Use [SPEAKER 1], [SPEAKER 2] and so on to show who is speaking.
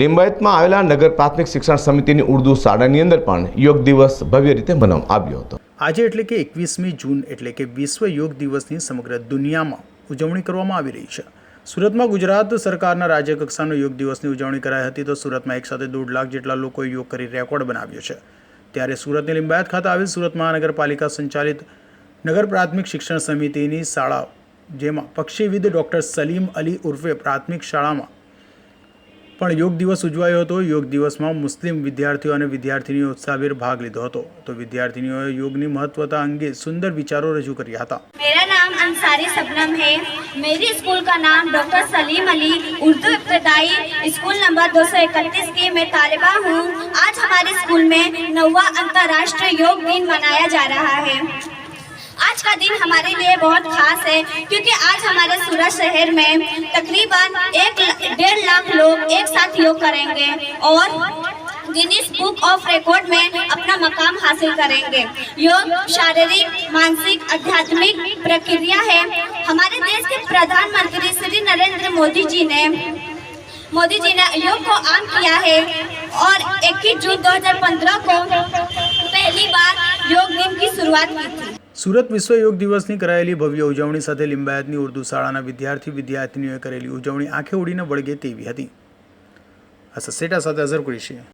[SPEAKER 1] લિંબાયતમાં આવેલા નગર પ્રાથમિક શિક્ષણ સમિતિની ઉર્દુ શાળાની અંદર પણ યોગ દિવસ ભવ્ય રીતે મનાવવામાં આવ્યો હતો
[SPEAKER 2] આજે એટલે કે એકવીસમી જૂન એટલે કે વિશ્વ યોગ દિવસની સમગ્ર દુનિયામાં ઉજવણી કરવામાં આવી રહી છે સુરતમાં ગુજરાત સરકારના રાજ્ય કક્ષાનો યોગ દિવસની ઉજવણી કરાઈ હતી તો સુરતમાં એક સાથે દોઢ લાખ જેટલા લોકો યોગ કરી રેકોર્ડ બનાવ્યો છે ત્યારે સુરતની લિંબાયત ખાતે આવેલ સુરત મહાનગરપાલિકા સંચાલિત નગર પ્રાથમિક શિક્ષણ સમિતિની શાળા જેમાં પક્ષીવિદ ડૉક્ટર સલીમ અલી ઉર્ફે પ્રાથમિક શાળામાં पर योग दिवस ઉજવાય્યો હતો યોગ દિવસમાં મુસ્લિમ વિદ્યાર્થીઓ અને વિદ્યાર્થીનીઓ ઉત્સાહભેર ભાગ લીધો હતો તો વિદ્યાર્થીનીઓએ યોગની મહત્વતા અંગે સુંદર વિચારો રજૂ કર્યા હતા
[SPEAKER 3] મેરા નામ अंसारी સપનામ હે મેરી સ્કૂલ કા નામ ડોક્ટર સલીમ અલી ઉર્દુ ઇbtedાઈ સ્કૂલ નંબર 231 કે મેં તાલિબા હું આજ હમારે સ્કૂલ મેં નવ્વા આંતરરાષ્ટ્રીય યોગ દિન મનાયા જા રહા હે આજ કા દિન હમારે લિયે બહોત ખાસ હે ક્યોકી આજ હમારે સુરત શહેર મેં તકरीबन 1.5 लोग एक साथ योग करेंगे और गिनीस बुक ऑफ रिकॉर्ड में अपना मकाम हासिल करेंगे योग शारीरिक मानसिक आध्यात्मिक प्रक्रिया है हमारे देश के प्रधानमंत्री श्री नरेंद्र मोदी जी ने मोदी जी ने योग को आम किया है और 21 जून 2015 को पहली बार योग दिन की शुरुआत की थी
[SPEAKER 2] સુરત વિશ્વ યોગ દિવસની કરાયેલી ભવ્ય ઉજવણી સાથે લિંબાયતની ઉર્દુ શાળાના વિદ્યાર્થી વિદ્યાર્થીનીઓએ કરેલી ઉજવણી આંખે ઉડીને વળગે તેવી હતી આ સસેટા સાથે અઝર કુરેશીએ